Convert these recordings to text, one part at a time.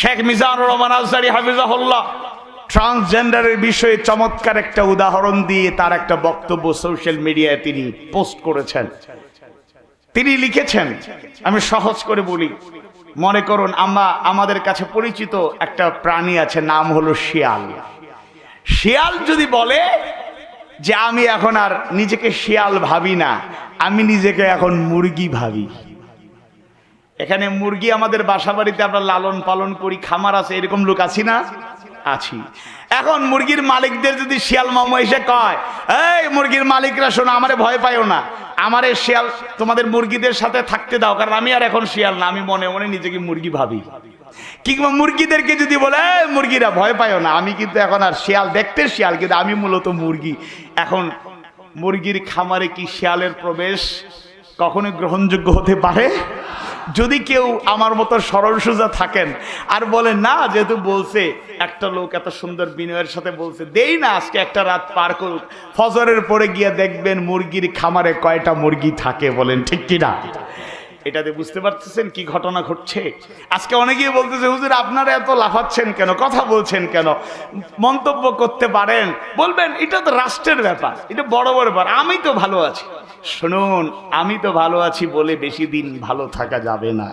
শেখ মিজানুর রহমান আজহারি হাফিজাহুল্লাহ। ট্রান্সজেন্ডারের বিষয়ে চমৎকার একটা উদাহরণ দিয়ে তার একটা বক্তব্য সোশ্যাল মিডিয়ায় তিনি পোস্ট করেছেন। তিনি লিখেছেন, আমি সহজ করে বলি, মনে করুন, আমরা, আমাদের কাছে পরিচিত একটা প্রাণী আছে, নাম হলো শিয়াল। শিয়াল যদি বলে যে আমি এখন আর নিজেকে শিয়াল ভাবি না, আমি নিজেকে এখন মুরগি ভাবি। এখানে মুরগি আমাদের বাসা বাড়িতে আমরা লালন পালন করি, খামার আছে, এরকম লোক আছি না? আছি। এখন মুরগির মালিকদের যদি শিয়াল মামা এসে কয়, এই মুরগির মালিকরা শোনো, আমারে ভয় পাইও না। আমারে শিয়াল, তোমাদের মুরগিদের সাথে থাকতে দাও, কারণ আমি আর এখন শিয়াল না, আমি মনে মনে নিজেকে মুরগি ভাবি? কিংবা মুরগিদেরকে যদি বলে, "এই মুরগিরা ভয় পাইও না, আমি কিন্তু এখন আর শিয়াল দেখতে শিয়াল, কিন্তু আমি মূলত মুরগি। এখন মুরগির খামারে কি শিয়ালের প্রবেশ কখনো গ্রহণযোগ্য হতে পারে? যদি কেউ আমার মতো সরল সোজা থাকেন আর বলে, না, যেহেতু বলছে, একটা লোক এত সুন্দর বিনয়ের সাথে বলছে, দেই না, আজকে একটা রাত পার করুক। ফজরের পরে গিয়ে দেখবেন মুরগির খামারে কয়টা মুরগি থাকে বলেন, ঠিক কিনা? এটাতে বুঝতে পারতেছেন কি ঘটনা ঘটছে? আজকে অনেকেই বলতেছে, হুজুর, আপনারা এত লাফাচ্ছেন কেন? কথা বলছেন কেন? মন্তব্য করতে পারেন। বলবেন, এটা তো রাষ্ট্রের ব্যাপার, এটা বড় বড় ব্যাপার। আমি তো ভালো আছি। শুনুন, আমি তো ভালো আছি বলে বেশি দিন ভালো থাকা যাবে না।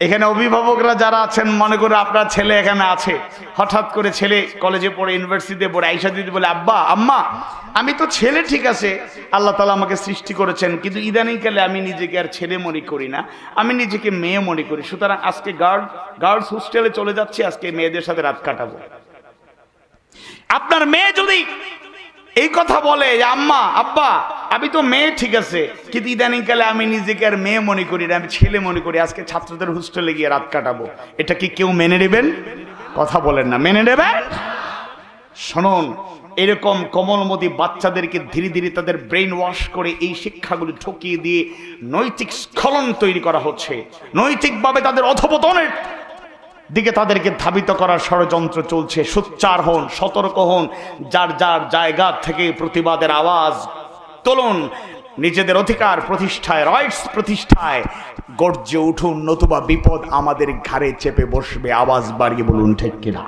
এখানে অভিভাবকরা যারা আছেন, মনে করে আপনার ছেলে এখানে আছে। হঠাৎ করে ছেলে কলেজে পড়ে ইউনিভার্সিটিতে পড়ে আইসা দিদি বলে, আব্বা, আম্মা, আমি তো ছেলে, ঠিক আছে। আল্লাহ তালা আমাকে সৃষ্টি করেছেন, কিন্তু ইদানিংকালে আমি নিজেকে আর ছেলে মনে করি না। আমি নিজেকে মেয়ে মনে করি। সুতরাং আজকে গার্ড গার্লস হোস্টেলে চলে যাচ্ছি, আজকে মেয়েদের সাথে রাত কাটাবো। আপনার মেয়ে যদি এই কথা বলে আম্মা, আব্বা আমি তো মেয়ে, ঠিক আছে। কিন্তু ইদানিংকালে আমি নিজেকে আর মেয়ে মনে করি না, আমি ছেলে মনে করি। আজকে ছাত্রদের হোস্টেলে গিয়ে রাত কাটাবো। এটা কি কেউ মেনে নেবেন? কথা বলেন না। মেনে নেবেন? শুনুন, এরকম কোমলমতি বাচ্চাদেরকে ধীরে ধীরে তাদের ব্রেন ওয়াশ করে এই শিক্ষাগুলি ঠকিয়ে দিয়ে নৈতিক স্খলন তৈরি করা হচ্ছে। নৈতিকভাবে তাদের অধপতনের দিকে তাদেরকে ধাবিত করার ষড়যন্ত্র চলছে। সোচ্চার হন, সতর্ক হন। যার যার জায়গা থেকে প্রতিবাদের আওয়াজ তুলুন নিজেদের অধিকার প্রতিষ্ঠায় রাইটস প্রতিষ্ঠায় গর্জে উঠুন, নতুবা বিপদ আমাদের ঘাড়ে চেপে বসবে, আওয়াজ বাড়িয়ে বলুন, ঠিক কিনা?